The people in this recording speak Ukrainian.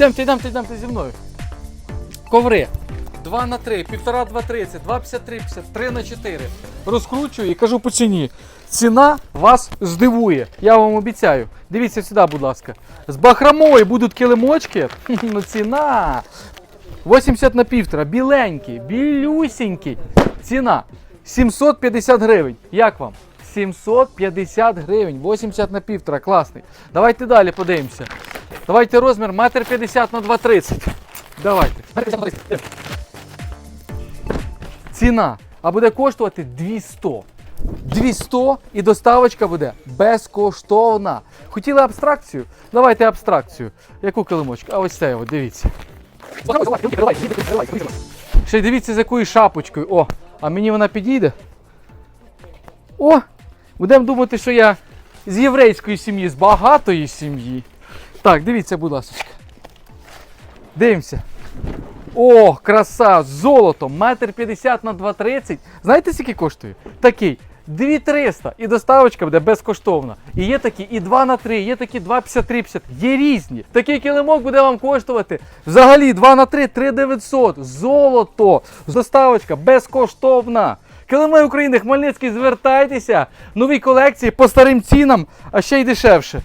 Йдемте, йдемте, йдемте зі мною. Коври. 2 на 3, 1,5 2 30, 2 53 50, 3 на 4. Розкручую і кажу по ціні. Ціна вас здивує. Я вам обіцяю. Дивіться сюди, будь ласка. З бахромою будуть килимочки. Ну ціна. 80 на півтора, біленький, білюсінький. Ціна 750 гривень. Як вам? 750 гривень, 80 на півтора, класний. Давайте далі подивимося. Давайте розмір 1,50 на 2,30. Давайте. 1,50 на 2,30. Ціна. А буде коштувати 200. 200 і доставочка буде безкоштовна. Хотіли абстракцію? Давайте абстракцію. Яку килимочку? А ось це, от, дивіться. Ще й дивіться з якою шапочкою. О, а мені вона підійде. О! Будемо думати, що я з єврейської сім'ї, з багатої сім'ї. Так, дивіться, будь ласка. Дивимося. О, краса! Золото! Метр 50 на 2,30. Знаєте, скільки коштує? Такий. 2300 і доставочка буде безкоштовна. І є такі і 2 на 3, є такі 2,50, 3,50. Є різні. Такий килимок буде вам коштувати взагалі 2 на 3, 3,900. Золото. Доставочка безкоштовна. Килими України, Хмельницький, звертайтеся. Нові колекції по старим цінам, а ще й дешевше.